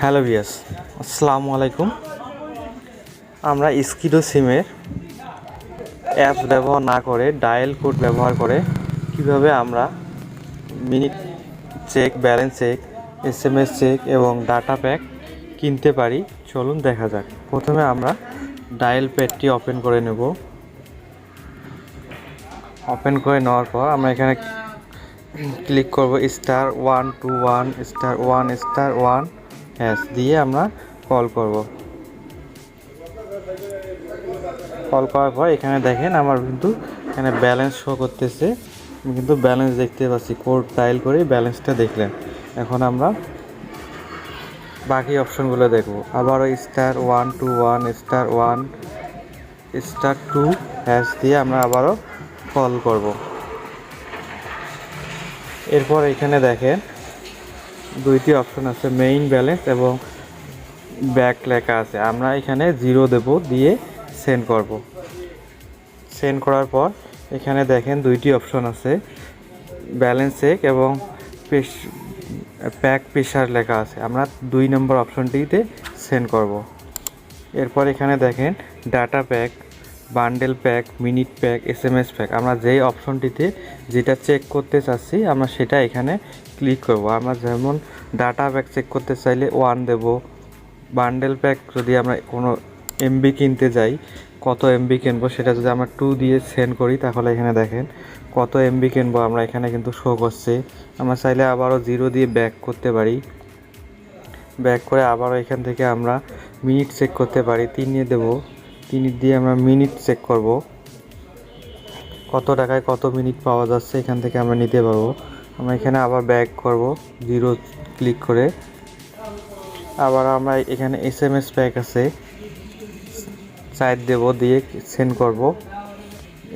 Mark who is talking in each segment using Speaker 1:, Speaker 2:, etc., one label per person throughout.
Speaker 1: Hello বিয়াস আসসালামু আলাইকুম। আমরা স্কিডো সিমের অ্যাপস ব্যবহার না করে, ডায়াল কোড ব্যবহার করে কীভাবে আমরা minute check, balance check S M S check এবং ডাটা প্যাক কিনতে পারি? চলুন দেখা যাক। প্রথমে আমরা ডায়াল প্যাডটি ওপেন করে নেব। ওপেন করে নেওয়ার পর আমরা এখানে ক্লিক করব star one two one star one star one hash দিয়ে আমরা কল করব। কল করার পর এখানে দেখেন আমার কিন্তু এখানে ব্যালেন্স শো করতেছে। আমি কিন্তু ব্যালেন্স দেখতে পাচ্ছি কোড ডায়াল করে ব্যালেন্সটা দেখলেন। এখন আমরা বাকি অপশনগুলো দেখব। আবারও star one two one star one star two hash দিয়ে আমরা আবারও কল করব। এরপর এখানে দেখেন দুইটি অপশন আছে মেইন ব্যালেন্স এবং ব্যাক লেখা আছে। আমরা এখানে জিরো দেব, দিয়ে সেন্ড করব। সেন্ড করার পর এখানে দেখেন দুইটি অপশন আছে ব্যালেন্স চেক এবং পেশ প্যাক প্রেশার লেখা আছে। আমরা দুই নম্বর অপশনটিতে সেন্ড করব। এরপর এখানে দেখেন data pack bundle pack, minute pack S M S pack. আমরা যেই অপশনটিতে যেটা চেক করতে চাচ্ছি, আমরা সেটা এখানে ক্লিক করব। আমরা যেমন ডাটা প্যাক চেক করতে চাইলে ওয়ান দেব। বান্ডেল প্যাক যদি আমরা কোনো এমবি কিনতে যাই, কত এমবি কিনবো সেটা যদি আমরা টু দিয়ে সেন্ড করি, তাহলে এখানে দেখেন কত এমবি কিনবো আমরা এখানে কিন্তু শো করছে। আমরা চাইলে আবারও জিরো দিয়ে ব্যাক করতে পারি। ব্যাক করে আবারও এখান থেকে আমরা মিনিট চেক করতে পারি, তিন দিয়ে দেবো। তিন দিয়ে আমরা মিনিট চেক করব। কত টাকায় কত মিনিট পাওয়া যাচ্ছে এখান থেকে আমরা নিতে পারব। আমরা এখানে আবার ব্যাক করব জিরো ক্লিক করে। আবার আমরা এখানে এস এম এস প্যাক আছে সাইড দেব, দিয়ে সেন্ড করব।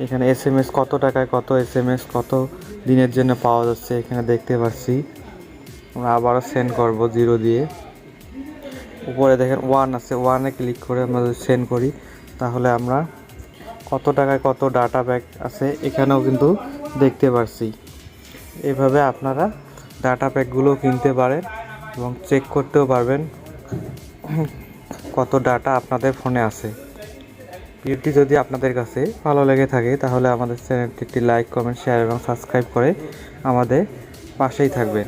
Speaker 1: এখানে এস এম এস কত টাকায় কত এস এম এস কত দিনের জন্য পাওয়া যাচ্ছে এখানে দেখতে পাচ্ছি। আমরা আবারও সেন্ড করব জিরো দিয়ে। উপরে দেখেন ওয়ান আছে ওয়ানে ক্লিক করে আমরা সেন্ড করি। তাহলে আমরা কত টাকায় কত ডাটা প্যাক আছে এখানেও কিন্তু দেখতে পারছি। এভাবে আপনারা ডাটা প্যাকগুলো কিনতে পারেন এবং চেক করতেও পারবেন কত ডাটা আপনাদের ফোনে আছে। ভিডিওটি যদি আপনাদের কাছে ভালো লেগে থাকে তাহলে আমাদের চ্যানেলটি একটি লাইক কমেন্ট শেয়ার এবং সাবস্ক্রাইব করে আমাদের পাশেই থাকবেন।